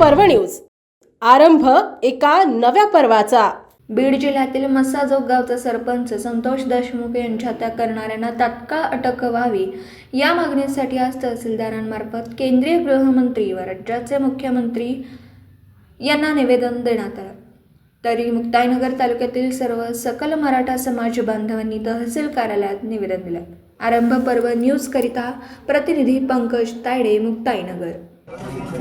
पर्व न्यूज. आरंभ एका नव्या पर्वाचा. बीड जिल्ह्यातील मसाजोग गावचा सरपंच संतोष देशमुख यांच्या हत्या करणाऱ्यांना तात्काळ अटक व्हावी. या मागणीसाठी आज तहसीलदारांमार्फत केंद्रीय गृहमंत्री व राज्याचे मुख्यमंत्री यांना निवेदन देण्यात आलं. तरी मुक्ताईनगर तालुक्यातील सर्व सकल मराठा समाज बांधवांनी तहसील कार्यालयात निवेदन दिलं. आरंभ पर्व न्यूज करिता प्रतिनिधी पंकज तायडे मुक्ताईनगर.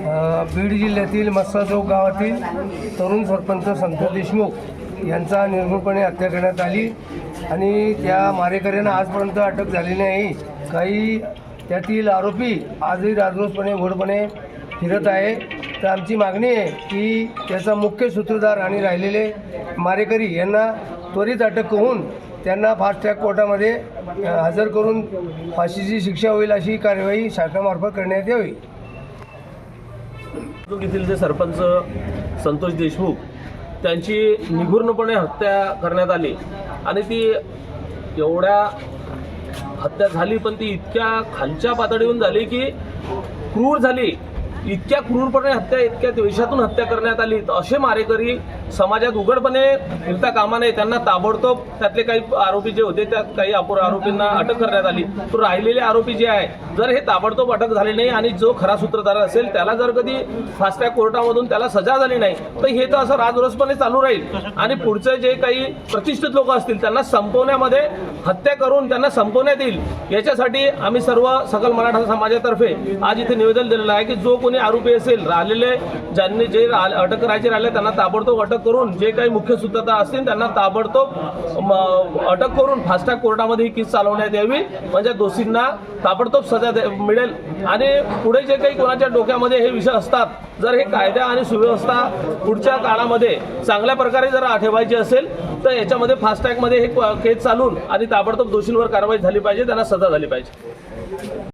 बीड जिल्ह्यातील मस्साचौक गावातील तरुण सरपंच संतोष देशमुख यांचा निर्भयपणे हत्या करण्यात आली आणि त्या मारेकऱ्यांना आजपर्यंत अटक झाली नाही. काही त्यातील आरोपी आजही राजरोसपणे घोडपणे फिरत आहे. तर आमची मागणी आहे की त्याचा मुख्य सूत्रधार आणि राहिलेले मारेकरी यांना त्वरित अटक करून त्यांना फास्ट ट्रॅक कोर्टामध्ये हजर करून फाशीची शिक्षा होईल अशी कार्यवाही शासनामार्फत करण्यात यावी. येथील जे सरपंच संतोष देशमुख त्यांची निघूर्णपणे हत्या करण्यात आली. आणि ती एवढ्या हत्या झाली पण ती इतक्या खालच्या पातळीहून झाली की क्रूर झाली. इतक्या क्रूरपणे हत्या इतक्या द्वेषातून हत्या करण्यात आली. असे मारेकरी समाजात उघडपणे फिरता कामा नये त्यांना ताबडतोब त्यातले काही आरोपी जे होते त्यात काही अपुर आरोपींना अटक करण्यात आली. तर राहिलेले आरोपी जे आहे जर हे ताबडतोब अटक झाले नाही आणि जो खरा सूत्रधार असेल त्याला जर कधी फास्टॅग कोर्टामधून त्याला सजा झाली नाही तर हे तर असं राजरोसपणे चालू राहील. आणि पुढचे जे काही प्रतिष्ठित लोक असतील त्यांना संपवण्यामध्ये हत्या करून त्यांना संपवण्यात येईल. याच्यासाठी आम्ही सर्व सकल मराठा समाजातर्फे आज इथे निवेदन दिलेलं आहे की जो कोणी आरोपी असेल राहिलेले ज्यांनी जे रा- अटक करायचे राहिले त्यांना ताबडतोब अटक करून जे काही मुख्य सूत्रधार असतील त्यांना ताबडतोब अटक करून फास्टॅग कोर्टामध्ये ही केस चालवण्यात यावी. म्हणजे दोषींना ताबडतोब सजा दे- मिळेल. आणि पुढे जे काही कोणाच्या डोक्यामध्ये हे विषय असतात जर हे कायदा आणि सुव्यवस्था पुढच्या काळामध्ये चांगल्या प्रकारे जर ठेवायची असेल तर याच्यामध्ये फास्टॅगमध्ये हे केस चालून आणि ताबडतोब दोषींवर कारवाई झाली पाहिजे त्यांना सजा झाली पाहिजे.